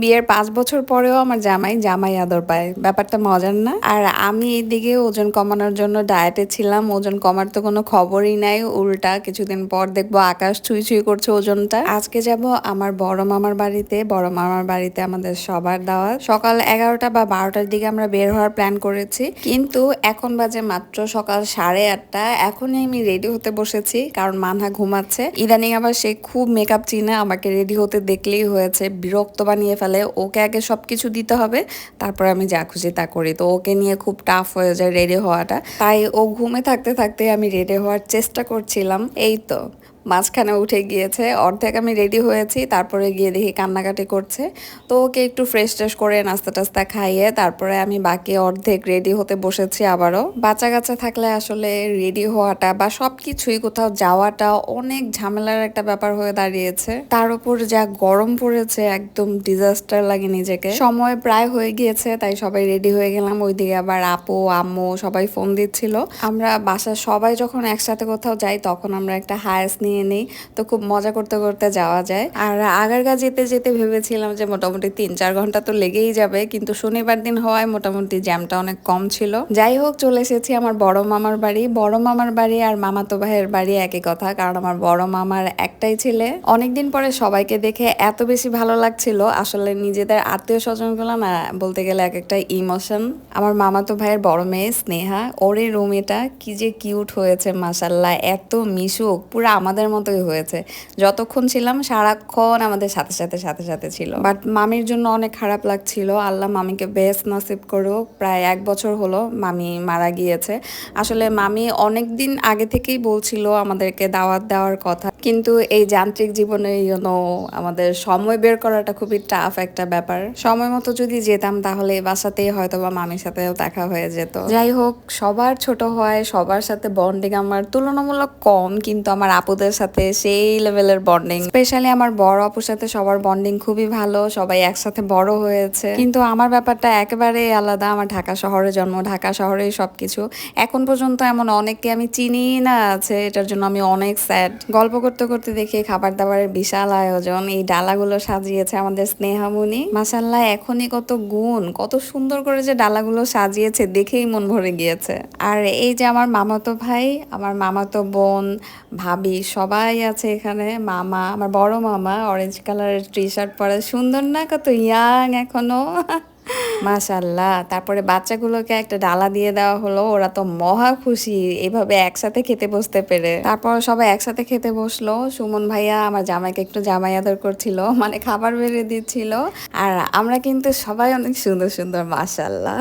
বিয়ের পাঁচ বছর পরেও আমার জামাই জামাই আদর পায়। ব্যাপারটা মজার না? আর আমি এদিকে ওজন কমানোর জন্য ডায়েটে ছিলাম, ওজন কমার তো কোনো খবরই নাই। উল্টা কিছুদিন পর দেখব আকাশ ছুঁই ছুঁই করছে ওজনটা। আজকে যাব আমার বড় মামার বাড়িতে। বড় মামার বাড়িতে আমাদের সবার দাওয়া। সকাল এগারোটা বা বারোটার দিকে আমরা বের হওয়ার প্ল্যান করেছি। কিন্তু এখন বাজে মাত্র সকাল সাড়ে আটটা। এখনই আমি রেডি হতে বসেছি, কারণ মানহা ঘুমাচ্ছে। ইদানিং আবার সে খুব মেকআপ চিনে আমাকে রেডি হতে দেখলেই হয়েছে। বিরক্ত বানিয়ে ফেলে ওকে আগে সব কিছু দিতে হবে, তারপর আমি যা খুশি তা করি। তো ওকে নিয়ে খুব টাফ হয়ে যায় রেডি হওয়াটা। তাই ও ঘুমে থাকতে থাকতে আমি রেডি হওয়ার চেষ্টা করছিলাম, এই তো। মাঝখানে উঠে গিয়েছে, অর্ধেক আমি রেডি হয়েছি, তারপরে গিয়ে দেখি কান্নাকাটি করছে। তো ওকে একটু ফ্রেশ ট্রেশ করে নাস্তা টাস্তা খাইয়ে তারপরে আমি বাকি অর্ধেক রেডি হতে বসেছি আবারও। বাচ্চা কাচ্চা থাকলে আসলে রেডি হওয়াটা বা সব কিছুই কোথাও যাওয়াটা অনেক ঝামেলার একটা ব্যাপার হয়ে দাঁড়িয়েছে। তার উপর যা গরম পড়েছে, একদম ডিজাস্টার লাগে নিজেকে। সময় প্রায় হয়ে গিয়েছে, তাই সবাই রেডি হয়ে গেলাম। ওইদিকে আবার আপু, আম্মু সবাই ফোন দিচ্ছিল। আমরা বাসার সবাই যখন একসাথে কোথাও যাই, তখন আমরা একটা হায়াস নিয়ে নিয়ে নিই। তো খুব মজা করতে করতে যাওয়া যায়। আর আগারগা যেতে যেতে ভেবেছিলাম যে মোটামুটি তিন চার ঘণ্টা তো লেগেই যাবে, কিন্তু শনিবার দিন হওয়ায় মোটামুটি জ্যামটা অনেক কম ছিল। যাই হোক, চলে এসেছি আমার বড় মামার বাড়ি। বড় মামার বাড়ি আর মামাতো ভাইয়ের বাড়ি একই কথা, কারণ আমার বড় মামার একটাই ছেলে। অনেকদিন পরে সবাইকে দেখে এত বেশি ভালো লাগছিল। আসলে নিজেদের আত্মীয় স্বজনগুলো না, বলতে গেলে এক একটা ইমোশন। আমার মামাতো ভাইয়ের বড় মেয়ে স্নেহা, ওরে রুম এটা, কি যে কিউট হয়েছে মাসাল্লাহ এত মিশুক, পুরো আমাদের আমাদের মতোই হয়েছে। যতক্ষণ ছিলাম সারাক্ষণ আমাদের সাথে সাথে সাথে সাথে ছিল। বাট মামির জন্য অনেক খারাপ লাগছিল। আল্লাহ মামিকে বেস্ট নসিব করুক। প্রায় এক বছর হলো মামি মারা গিয়েছে। আসলে মামি অনেক দিন আগে থেকেই বলছিল আমাদেরকে দাওয়াত দেওয়ার কথা। কিন্তু এই যান্ত্রিক জীবনে ইউনো আমাদের সময় বের করাটা খুবই টাফ একটা ব্যাপার। সময় মতো যদি যেতাম তাহলে বাসাতেই হয়তো বা মামির সাথেও দেখা হয়ে যেত। যাই হোক, সবার ছোট হয়, সবার সাথে বন্ডিং আমার তুলনামূলক কম, কিন্তু আমার আপুদের সাথে সেই লেভেলের বন্ডিং স্পেশালি আমার বড় আপুর সাথে সবার বন্ডিং খুবই ভালো, সবাই একসাথে বড় হয়েছে। কিন্তু আমার ব্যাপারটা একেবারে আলাদা, আমার ঢাকা শহরে জন্ম, ঢাকা শহরেই সবকিছু। এখন পর্যন্ত এমন অনেককে আমি চিনি না আছে, এটার জন্য আমি অনেক স্যাড গল্প করতে করতে দেখি খাবার দাবারের বিশাল আয়োজন। এই ডালাগুলো সাজিয়েছে আমাদের স্নেহামুনি মাসাল্লাহ এখনই কত গুণ, কত সুন্দর করে যে ডালাগুলো সাজিয়েছে, দেখেই মন ভরে গিয়েছে। আর এই যে আমার মামাতো ভাই, আমার মামাতো বোন, ভাবি, সবাই আছে এখানে। মামা, আমার বড় মামা অরেঞ্জ কালারের টি শার্ট পরে। সুন্দর না, কত ইয়াং এখনও। মাশাল্লাহ তারপরে বাচ্চাগুলোকে একটা ডালা দিয়ে দেওয়া হলো, ওরা তো মহা খুশি এভাবে একসাথে খেতে বসতে পেরে। তারপর সবাই একসাথে খেতে বসল। সুমন ভাইয়া আমার জামাইকে একটু জামাই আদর করছিল মানে খাবার বেড়ে দিচ্ছিল। আর আমরা কিন্তু সবাই অনেক সুন্দর সুন্দর মাশাল্লাহ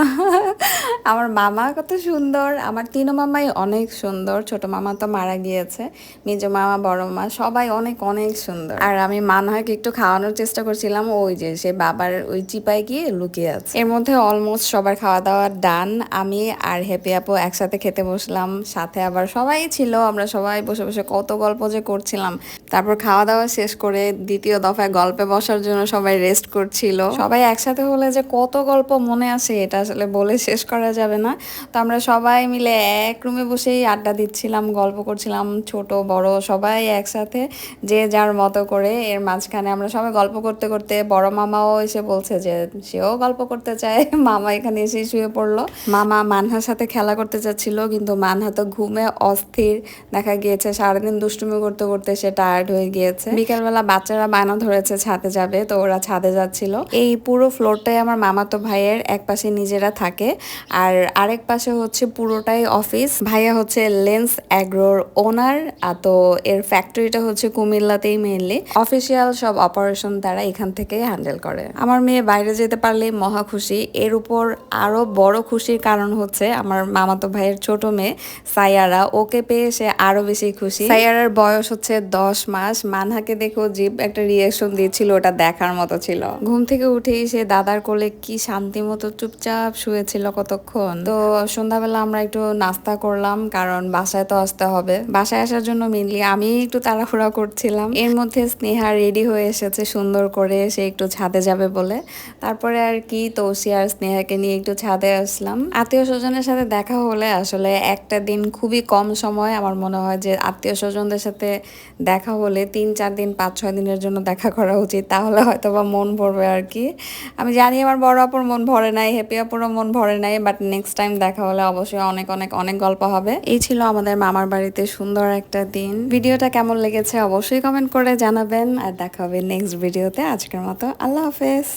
আমার মামা কত সুন্দর। আমার তিনো মামাই অনেক সুন্দর। ছোট মামা তো মারা গিয়েছে। মেজ মামা, বড় মা, সবাই অনেক অনেক সুন্দর। আর আমি মানহাকে একটু খাওয়ানোর চেষ্টা করছিলাম। ওই যে, সে বাবার ওই চিপায় গিয়ে লুকিয়ে আছে। এর মধ্যে অলমোস্ট সবার খাওয়া দাওয়া ডান আমি আর হ্যাপি আপু একসাথে খেতে বসলাম। সাথে আবার সবাই ছিল। আমরা সবাই বসে বসে কত গল্প যে করছিলাম। তারপর খাওয়া দাওয়া শেষ করে দ্বিতীয় দফায় গল্পে বসার জন্য সবাই রেস্ট করছিল। সবাই একসাথে হলে যে কত গল্প মনে আসে, এটা আসলে বলে শেষ করা যাবে না। তো আমরা সবাই মিলে এক রুমে বসেই আড্ডা দিচ্ছিলাম, গল্প করছিলাম, ছোট, বড়, সবাই একসাথে যে যার মতো করে এর মাঝখানে আমরা সবাই গল্প করতে করতে বড় মামাও এসে বলছে যে সেও গল্প করতে চায়, মামা এখানে এসে শুয়ে পড়ল। মামা মানহার সাথে খেলা করতে চাচ্ছিল কিন্তু মানহা তো ঘুমে অস্থির দেখা গিয়েছে, সারাদিন দুষ্টুমি করতে করতে সে টায়ার্ড হয়ে গিয়েছে। বিকেলবেলা বাচ্চারা বায়না ধরেছে ছাদে যাবে, তো ওরা ছাদে যাচ্ছিল। এই পুরো ফ্লোরটাই আমার মামাতো ভাইয়ের এক পাশে নিজেরা থাকে। আর আরেক পাশে হচ্ছে পুরোটাই অফিস ভাইয়া হচ্ছে লেন্স অ্যাগ্রোর ওনার তো এর ফ্যাক্টরিটা হচ্ছে কুমিল্লাতেই মেনলি অফিসিয়াল সব অপারেশন তারা এখান থেকে হ্যান্ডেল করে। আমার মেয়ে বাইরে যেতে পারলে মহা খুশি। এর উপর আরও বড় খুশির কারণ হচ্ছে আমার মামাতো ভাইয়ের ছোট মেয়ে সায়ারা ওকে পেয়ে সে আরও বেশি খুশি। সায়ারার বয়স হচ্ছে দশ মাস। মানহাকে দেখেও জীব একটা রিয়াকশন দিয়েছিল ওটা দেখার মতো ছিল। ঘুম থেকে উঠেই সে দাদার কোলে কি শান্তি মতো চুপচাপ শুয়েছিল কতক্ষণ কখন তো সন্ধ্যাবেলা আমরা একটু নাস্তা করলাম, কারণ বাসায় তো আসতে হবে। বাসায় আসার জন্য মেনলি আমি একটু তাড়াহুড়া করছিলাম। এর মধ্যে স্নেহা রেডি হয়ে এসেছে সুন্দর করে, সে একটু ছাদে যাবে বলে। তারপরে আর কি তৌসি আর স্নেহাকে নিয়ে একটু ছাদে আসলাম। আত্মীয় স্বজনের সাথে দেখা হলে আসলে একটা দিন খুবই কম সময়। আমার মনে হয় যে আত্মীয় স্বজনদের সাথে দেখা হলে তিন, চার দিন, পাঁচ, ছয় দিনের জন্য দেখা করা উচিত। তাহলে হয়তো বা মন ভরবে আর কি। আমি জানি আমার বড় আপুর মন ভরে নাই হ্যাপি আপুরও মন ভরে নাই বাট নেক্সট টাইম দেখা হলে অবশ্যই অনেক অনেক অনেক গল্প হবে। এই ছিল আমাদের মামার বাড়িতে সুন্দর একটা দিন। ভিডিওটা কেমন লেগেছে অবশ্যই কমেন্ট করে জানাবেন। আর দেখা হবে নেক্সট ভিডিওতে আজকের মতো আল্লাহ হাফেজ।